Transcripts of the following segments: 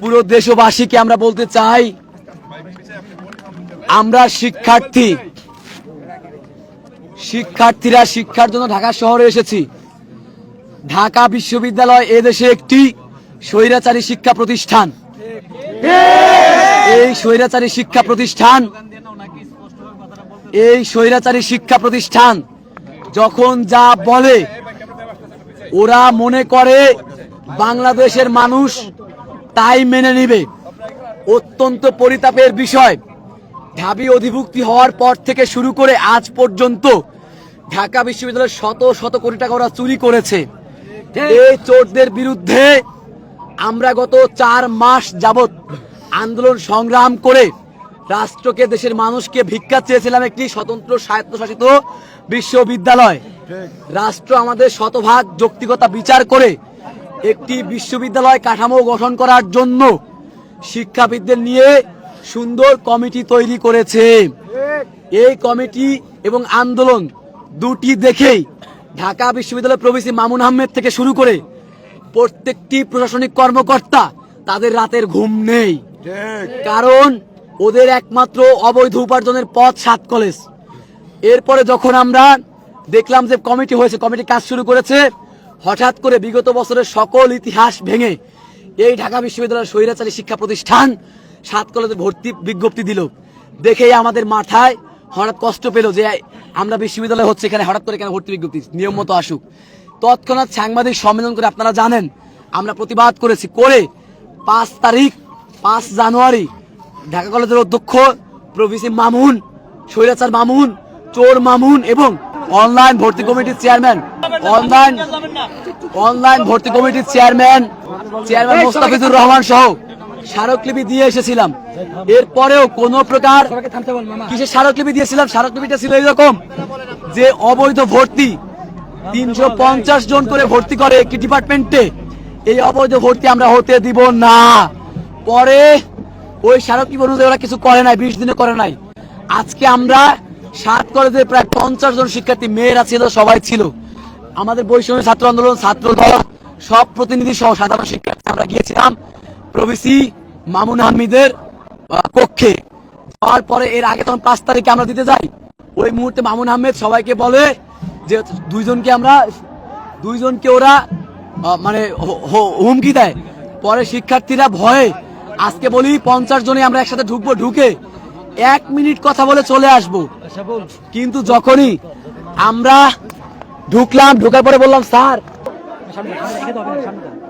পুরো দেশবাসীকে আমরা বলতে চাই, আমরা শিক্ষার্থী। শিক্ষার্থীরা শিক্ষার জন্য ঢাকা শহরে এসেছি। ঢাকা বিশ্ববিদ্যালয় এদেশে একটি স্বৈরাচারী শিক্ষা প্রতিষ্ঠান। এই স্বৈরাচারী শিক্ষা প্রতিষ্ঠান, এই স্বৈরাচারী শিক্ষা প্রতিষ্ঠান যখন যা বলে, ওরা মনে করে বাংলাদেশের মানুষ তাই মেনে নিবে। অত্যন্ত পরিতাপের বিষয়। ঢাবি অধিভুক্তি হওয়ার পর থেকে শুরু করে আজ পর্যন্ত ঢাকা বিশ্ববিদ্যালয়ের শত শত কোটি টাকা ওরা চুরি করেছে। এই চোরদের বিরুদ্ধে আমরা গত চার মাস যাবত আন্দোলন সংগ্রাম করে রাষ্ট্রকে, দেশের মানুষকে ভিক্ষা চেয়েছিলাম একটি স্বতন্ত্র স্বায়ত্তশাসিত বিশ্ববিদ্যালয়। রাষ্ট্র আমাদের শতভাগ যৌক্তিকতা বিচার করে একটি বিশ্ববিদ্যালয় কাঠামো গঠন করার জন্য শিক্ষাবিদদের নিয়ে সুন্দর কমিটি তৈরি করেছে। এই কমিটি এবং আন্দোলন দুটি দেখেই ঢাকা বিশ্ববিদ্যালয় প্রভিসি মামুন আহমেদ থেকে শুরু করে প্রত্যেকটি প্রশাসনিক কর্মকর্তা তাদের রাতের ঘুম নেই। কারণ ওদের একমাত্র অবৈধ উপার্জনের পথ সাত কলেজ। এরপরে যখন আমরা দেখলাম যে কমিটি হয়েছে কমিটি কাজ শুরু করেছে হঠাৎ করে বিগত বছরের সকল ইতিহাস ভেঙে এই ঢাকা বিশ্ববিদ্যালয়ের স্বৈরাচারী শিক্ষা প্রতিষ্ঠান সাত কলেজে ভর্তি বিজ্ঞপ্তি দিল। দেখেই আমাদের মাথায় হঠাৎ কষ্ট পেল যে আমরা বিশ্ববিদ্যালয় হচ্ছে এখানে, হঠাৎ করে কেন ভর্তি বিজ্ঞপ্তি? নিয়ম মতো আসুক। তৎক্ষণাৎ সাংবাদিক সম্মেলন করে আপনারা জানেন, আমরা প্রতিবাদ করেছি করে পাঁচ তারিখ, পাঁচ জানুয়ারি ঢাকা কলেজের অধ্যক্ষ প্রভিসি মামুন, স্বৈরাচার মামুন চোর মামুন এবং অনলাইন ভর্তি কমিটির চেয়ারম্যান। অনলাইন অনলাইন ভর্তি কমিটির চেয়ারম্যান চেয়ারম্যান মোস্তাফিজুর রহমান সহ স্মারকলিপি দিয়ে এসেছিলাম। এরপরেও কোন প্রকার কিসের স্মারকলিপি দিয়েছিলাম? স্মারকলিপিটা ছিল এরকম যে অবৈধ ভর্তি তিনশো পঞ্চাশ জন করে ভর্তি করে একটি ডিপার্টমেন্টে। এই অবৈধ ভর্তি আমরা হতে দিব না। পরে ওই স্মারকলিপি অনুযায়ী ওরা কিছু করে নাই বিশ দিনে করে নাই। আজকে আমরা সাত কলেজে প্রায় পঞ্চাশ জন শিক্ষার্থী মেয়েরা ছিল সবাই ছিল। আমাদের বৈষম্য ছাত্র আন্দোলন ছাত্র দল সব প্রতিনিধি সহ সাধারণ শিক্ষার্থী আমরা গিয়েছিলাম। প্রভিসি মামুন আহমেদের আহ, কক্ষে। যাওয়ার পরে এর আগে তখন পাঁচ তারিখে আমরা দিতে যাই ওই মুহূর্তে মামুন আহমেদ সবাইকে বলে যে দুইজনকে আমরা দুইজনকে ওরা মানে হুমকি দেয়। পরে শিক্ষার্থীরা ভয়ে আজকে বলি পঞ্চাশ জনে আমরা একসাথে ঢুকবো ঢুকে এক মিনিট কথা বলে চলে আসব। কিন্তু যখনই আমরা ঢুকলাম ঢোকার পরে বললাম স্যার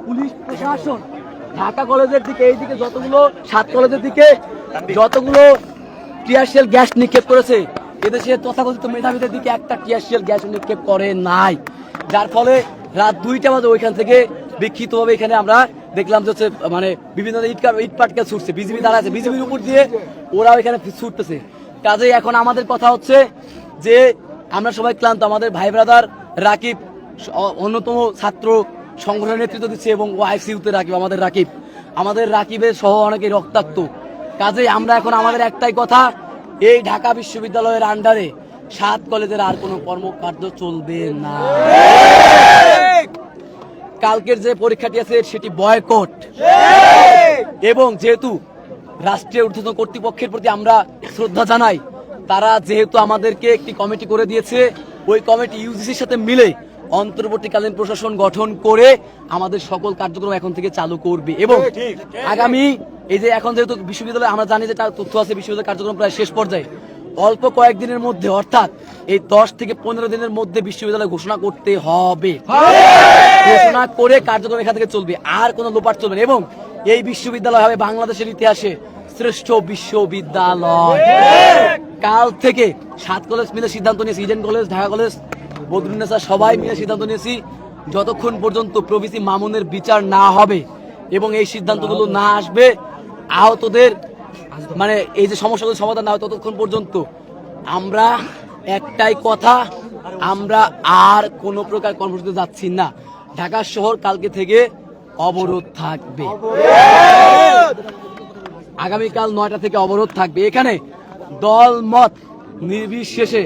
পুলিশ প্রশাসন ঢাকা কলেজের দিকে এই দিকে যতগুলো সাত কলেজের দিকে যতগুলো টিয়ারশিয়াল গ্যাস নিক্ষেপ করেছে এদেশে তথাকথিত মেধাবীদের দিকে একটা টিয়ারশিয়াল গ্যাস নিক্ষেপ করে নাই। যার ফলে রাত দুইটা বাজে ওইখান থেকে বিক্ষিপ্তভাবে এখানে আমরা দেখলাম যে হচ্ছে মানে বিভিন্ন ইট ইট পাটকে ছুটছে বিজেপি দাঁড়া আছে বিজেপির উপর দিয়ে ওরা এখানে ছুটতেছে। কাজেই এখন আমাদের কথা হচ্ছে যে আমরা সবাই ক্লান্ত, আমাদের ভাই ব্রাদার রাকিব, অন্যতম ছাত্র সংগঠনের নেতৃত্ব দিচ্ছে এবং ওয়াইসিউতে রাকিব, আমাদের রাকিব। আমাদের রাকিবের সহ অনেকে রক্তাক্ত। কাজেই আমরা এখন আমাদের একটাই কথা, এই ঢাকা বিশ্ববিদ্যালয়ের আন্ডারে সাত কলেজের আর কোনো কর্মকার্য চলবে না। কালকের যে পরীক্ষাটি আছে সেটি বয়কট এবং যেহেতু রাষ্ট্রীয় ঊর্ধ্বতন কর্তৃপক্ষের প্রতি আমরা শ্রদ্ধা জানাই তারা যেহেতু আমাদেরকে একটি কমিটি করে দিয়েছে ওই কমিটি ইউজিসির সাথে মিলে অন্তর্বর্তীকালীন প্রশাসন গঠন করে আমাদের সকল কার্যক্রম এখন থেকে চালু করবে। এবং আগামী এই যে এখন যেহেতু বিশ্ববিদ্যালয় আমরা জানি যে তার তথ্য আছে বিশ্ববিদ্যালয় কার্যক্রম প্রায় শেষ পর্যায়ে। অল্প কয়েকদিনের মধ্যে অর্থাৎ এই দশ থেকে পনেরো দিনের মধ্যে বিশ্ববিদ্যালয় ঘোষণা করতে হবে। ঘোষণা করে কার্যক্রম এখান থেকে চলবে। আর কোনো লোপাট চলবে না। এবং এই বিশ্ববিদ্যালয় হবে বাংলাদেশের ইতিহাসে শ্রেষ্ঠ বিশ্ববিদ্যালয়। কাল থেকে সাত কলেজ মিলে সিদ্ধান্ত নিয়েছি। Eden college Dhaka college Badrunnesa সবাই মিলে সিদ্ধান্ত নিয়েছি। যতক্ষণ পর্যন্ত প্রভৃতি মামুনের বিচার না হবে এবং এই সিদ্ধান্তগুলো না আসবে আহতদের মানে এই যে সমস্যাগুলো সমাধান না হয় ততক্ষণ পর্যন্ত আমরা একটাই কথা, আমরা আর কোনো প্রকার কর্মসূচিতে যাচ্ছি না। ঢাকা শহর কালকে থেকে অবরোধ থাকবে। আগামীকাল নয়টা থেকে অবরোধ থাকবে। এখানে দল মত নির্বিশেষে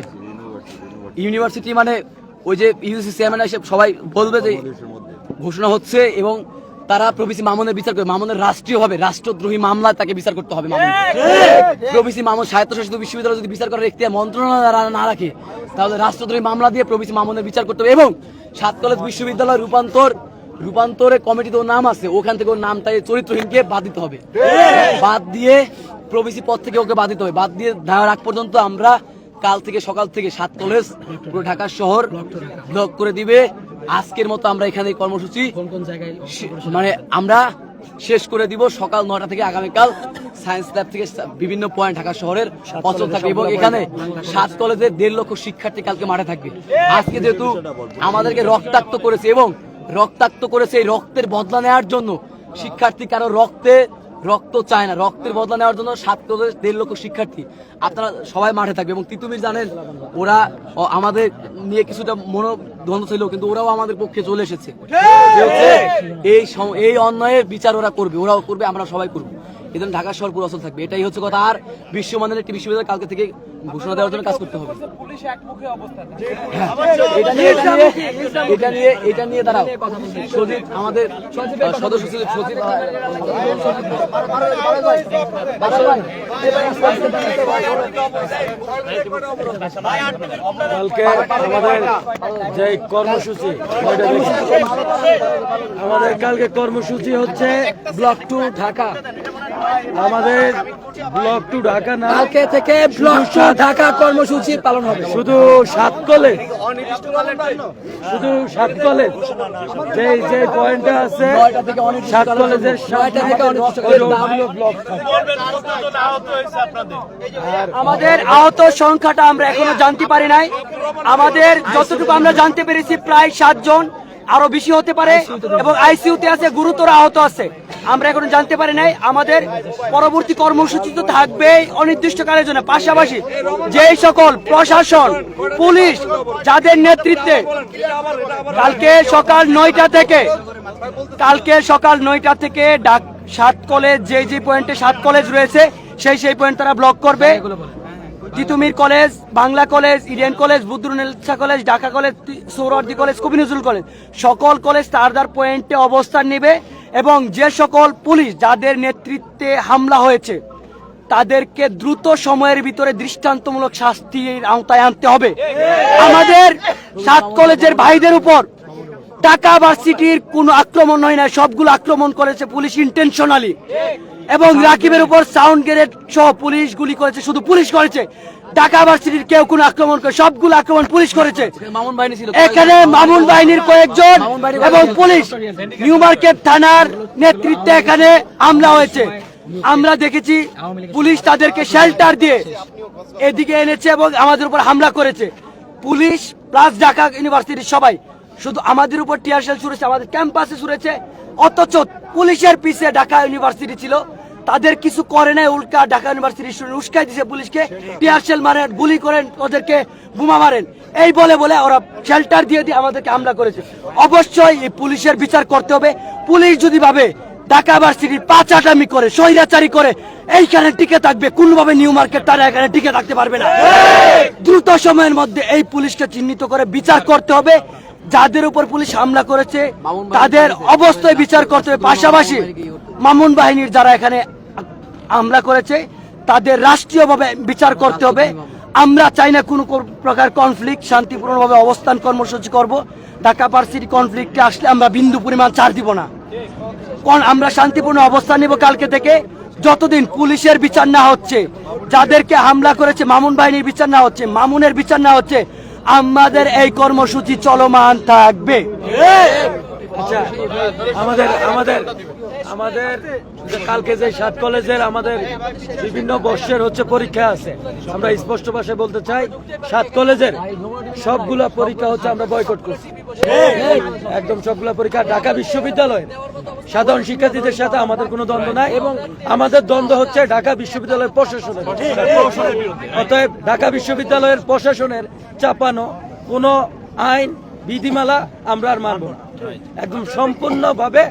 ইউনিভার্সিটি মানে ওই যে ইউসি চেয়ারম্যান সবাই বলবে যে ঘোষণা হচ্ছে এবং তারা প্রবিসি মামুনের বিচার করে মামুনের রাষ্ট্রীয়ভাবে রাষ্ট্রদ্রোহী মামলায় তাকে বিচার করতে হবে মামুন প্রবিসি মামুন স্বায়ত্তশাসিত বিশ্ববিদ্যালয় যদি বিচার করার এখতিয়ার মন্ত্রণালয় না- রাখে তাহলে রাষ্ট্রদ্রোহী মামলা দিয়ে প্রবিসি মামুনের বিচার করতে হবে। এবং সাত কলেজ বিশ্ববিদ্যালয় রূপান্তর রূপান্তরে কমিটিতে ওর নাম আছে ওখান থেকে ওর নামটাই চরিত্রহীনকে বাদ দিতে হবে। বাদ দিয়ে প্রবিসি পদ থেকে ওকে বাদ দিতে হবে। বাদ দিয়ে আগ পর্যন্ত আমরা কাল থেকে সকাল থেকে সাত কলেজ পুরো ঢাকা শহর ব্লক করে দিবে। আজকের মতো আমরা এখানে কর্মসূচি মানে আমরা শেষ করে দিব সকাল নটা থেকে আগামীকাল সায়েন্স ল্যাব থেকে বিভিন্ন পয়েন্ট ঢাকা শহরের অচল থাকবে এবং এখানে সাত কলেজে দেড় লক্ষ শিক্ষার্থী কালকে মাঠে থাকবে। আজকে যেহেতু আমাদেরকে রক্তাক্ত করেছে এবং রক্তাক্ত করেছে এই রক্তের বদলা নেওয়ার জন্য শিক্ষার্থী কারও রক্তে রক্ত চায় না রক্তের বদলা নেওয়ার জন্য সাত দেড় লক্ষ শিক্ষার্থী। আপনারা সবাই মাঠে থাকবে এবং তিতুমির জানেন ওরা আমাদের নিয়ে কিছুটা মনোদ্বন্দ্ব ছিল কিন্তু ওরাও আমাদের পক্ষে চলে এসেছে। এই এই অন্যায়ের বিচার ওরা করবে ওরাও করবে আমরা সবাই করব। জন্য ঢাকা শহর পুরো অচল থাকবে। এটাই হচ্ছে কথা। আর বিশ্বমানের একটি বিশ্ববিদ্যালয় কালকে থেকে ঘোষণা দেওয়ার জন্য কাজ করতে হবে। হ্যাঁ, আমাদের সদস্য কালকে আমাদের যে কর্মসূচি আমাদের কালকে কর্মসূচি হচ্ছে ব্লক টু ঢাকা। আমাদের ব্লক টু ঢাকা না কালকে থেকে ব্লক ঢাকা কর্মসূচি পালন হবে শুধু সাত কলেজ শুধু সাত কলেজ যে যে পয়েন্টটা আছে নয়টা থেকে অনির্দিষ্ট সাত কালের কলেজের জন্য। নয়টা থেকে অনির্দিষ্ট ওই কালের দাম। রোগগুলো ব্লক আমাদের আহত সংখ্যাটা আমরা এখনও জানতে পারি নাই আমাদের যতটুকু আমরা জানতে পেরেছি প্রায় সাতজন আরও বেশি হতে পারে এবং আইসিইউতে আছে, গুরুতর আহত আছে। আমরা এখনও জানতে পারি নাই, আমাদের পরবর্তী কর্মসূচি তো থাকবেই অনির্দিষ্টকালের জন্য। পাশাপাশি যেই সকল প্রশাসন, পুলিশ যাদের নেতৃত্বে কালকে সকাল নয়টা থেকে, কালকে সকাল নয়টা থেকে ডাক সাত কলেজ যে যে পয়েন্টে সাত কলেজ রয়েছে, সেই সেই পয়েন্ট তারা ব্লক করবে। Titumir college, Bangla college Eden college Badrunnesa college, Dhaka college, তি- কলেজ, কবি নজরুল কলেজ। সকল কলেজ তার তার পয়েন্টে অবস্থান নেবে এবং যে সকল পুলিশ যাদের নেতৃত্বে হামলা হয়েছে, তাদেরকে দ্রুত সময়ের ভিতরে দৃষ্টান্তমূলক শাস্তির আওতায় আনতে হবে। আমাদের সাত কলেজের ভাইদের উপর টাকা বা সিটির কোন আক্রমণ হয় না সবগুলো আক্রমণ করেছে পুলিশ ইন্টেনশনালি এবং রাকিবের উপর সাউন্ড গ্রেনেড সহ পুলিশ গুলি করেছে শুধু পুলিশ করেছে। ঢাকা ভার্সিটির কেউ কোনো আক্রমণ করে সবগুলো আক্রমণ পুলিশ করেছে। এখানে মামুন বাহিনীর কয়েকজন এবং পুলিশ নিউ মার্কেট থানার নেতৃত্বে এখানে হামলা হয়েছে। আমরা দেখেছি পুলিশ তাদেরকে শেল্টার দিয়ে এদিকে এনেছে এবং আমাদের উপর হামলা করেছে। পুলিশ প্লাস ঢাকা ইউনিভার্সিটির সবাই। শুধু আমাদের উপর টিয়ার শেল ছুড়েছে আমাদের ক্যাম্পাসে ছুড়েছে। অথচ পুলিশের পিছে ঢাকা ইউনিভার্সিটি ছিল। তাদের কিছু করে নাই উল্কা ঢাকা ইউনিভার্সিটির স্টুডেন্ট উস্কাই দিছে পুলিশকে টিয়ার শেল মারেন গুলি করেন ওদেরকে বোমা মারেন। এই বলে বলে ওরা শেল্টার দিয়ে দিয়ে আমাদেরকে হামলা করেছে। অবশ্যই এই পুলিশের বিচার করতে হবে। পুলিশ যদি ভাবে ঢাকা ভার্সিটির পাচাটামি করে স্বৈরাচারি করে এইখানে টিকে থাকবে কোনোভাবে নিউ মার্কেট তারা এখানে টিকে থাকতে পারবে না। দ্রুত সময়ের মধ্যে এই পুলিশকে চিহ্নিত করে বিচার করতে হবে। যাদের উপর পুলিশ হামলা করেছে তাদের অবস্থায় বিচার করতে হবে। পাশাপাশি মামুন বাহিনীর যারা এখানে হামলা করেছে তাদের রাষ্ট্রীয়ভাবে বিচার করতে হবে। আমরা চাই না কোনো প্রকার কনফ্লিক্ট শান্তিপূর্ণভাবে অবস্থান কর্মসূচি করব। ঢাকা ভার্সিটি কনফ্লিক্টে আসলে আমরা বিন্দু পরিমাণ ছাড় দিব না। আমরা শান্তিপূর্ণ অবস্থান নিব কালকে থেকে যতদিন পুলিশের বিচার না হচ্ছে। যাদেরকে হামলা করেছে মামুন বাহিনীর বিচার না হচ্ছে মামুনের বিচার না হচ্ছে আমাদের এই কর্মসূচি চলমান থাকবে। আচ্ছা আমাদের আমাদের আমাদের কালকে যে সাত কলেজের আমাদের বিভিন্ন বর্ষের হচ্ছে পরীক্ষা আছে। আমরা স্পষ্ট ভাষায় বলতে চাই, সাত কলেজের সবগুলা পরীক্ষা হচ্ছে আমরা বয়কট করছি। একদম সবগুলা পরীক্ষা ঢাকা বিশ্ববিদ্যালয়ের সাধারণ শিক্ষার্থীদের সাথে আমাদের কোনো দ্বন্দ্ব নাই এবং আমাদের দ্বন্দ্ব হচ্ছে ঢাকা বিশ্ববিদ্যালয়ের প্রশাসনের অতএব ঢাকা বিশ্ববিদ্যালয়ের প্রশাসনের চাপানো কোনো আইন, বিধিমালা আমরা আর মানব না। একদম সম্পূর্ণভাবে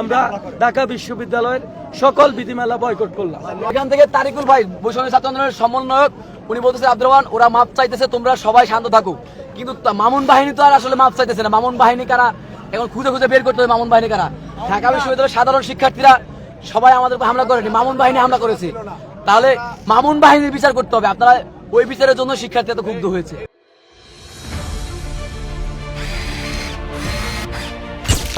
আমরা ঢাকা বিশ্ববিদ্যালয়ের সকল বিধিমালা বয়কট করলাম। এখান থেকে তারিকুল ভাই, বৈষম্য ছাত্র আন্দোলনের সমন্বয়ক, উনি বলতেছে, আব্দুর ওরা মাপ চাইতেছে, তোমরা সবাই শান্ত থাকো। কিন্তু মামুন বাহিনী তো আর আসলে মাপ চাইতেছে না। মামুন বাহিনী কারা? এখন খুঁজে খুঁজে বের করতে হবে মামুন বাহিনী কারা? ঢাকা বিশ্ববিদ্যালয়ের সাধারণ শিক্ষার্থীরা সবাই আমাদের হামলা করেনি, মামুন বাহিনী হামলা করেছে। তাহলে মামুন বাহিনীর বিচার করতে হবে। আপনারা ওই বিচারের জন্য শিক্ষার্থী এত ক্ষুব্ধ হয়েছে।